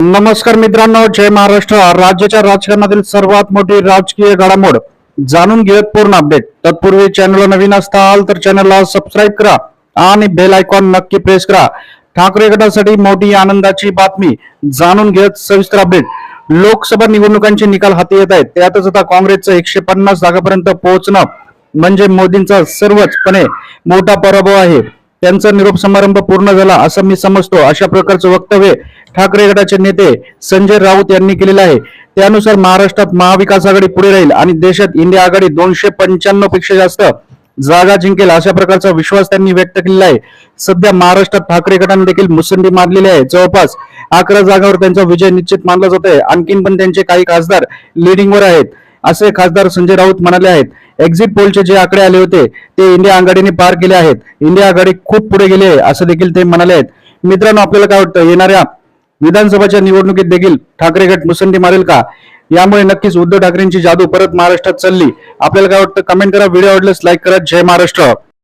नमस्कार मित्रांनो जय महाराष्ट्र. राज्याच्या राजकारणातील सर्वात मोठी राजकीय घडामोड जाणून घेत पूर्ण अपडेट तत्पूर्वी चॅनलला नवीन असताल तर चॅनलला सबस्क्राईब करा आणि बेल आयकॉन नक्की प्रेस करा. ठाकरे गटासाठी मोठी आनंदाची बातमी जाणून घेत सविस्तर अपडेट लोकसभा निवडणुकांचे निकाल हाती येत आहेत. त्यातच आता काँग्रेसचं एकशे पन्नास जागापर्यंत पोहोचणं म्हणजे मोदींचा सर्वचपणे मोठा पराभव आहे. त्यांचा निरोप समारंभ पूर्ण झाला असं मी समजतो. अशा प्रकारचं वक्तव्य ठाकरे गटाचे नेते संजय राऊत यांनी केलेलं आहे. त्यानुसार महाराष्ट्रात महाविकास आघाडी पुढे राहील आणि देशात इंडिया आघाडी दोनशे पंच्याण्णवपेक्षा जास्त जागा जिंकेल अशा प्रकारचा विश्वास त्यांनी व्यक्त केलेला आहे. सध्या महाराष्ट्रात ठाकरे गटाने देखील मुसंडी मारलेली आहे. जवळपास अकरा जागावर त्यांचा विजय निश्चित मानला जात आहे आणखीन पण त्यांचे काही खासदार लिडिंगवर आहेत. असे खासदार संजय राऊत म्हणाले आहेत. एक्झिट पोलचे जे आकडे आले होते ते इंडिया आघाडीने पार केले आहेत. इंडिया आघाडी खूप पुढे गेली आहे असं देखील ते म्हणाले आहेत. मित्रांनो आपल्याला काय वाटतं? येणाऱ्या विधानसभाच्या निवडणुकीत देखील ठाकरे गट मुसंडी मारेल का? यामुळे नक्कीच उद्धव ठाकरेंची जादू परत महाराष्ट्रात चालली. आपल्याला काय वाटतं? कमेंट करा. व्हिडिओ आवडल्यास लाईक करा. जय महाराष्ट्र.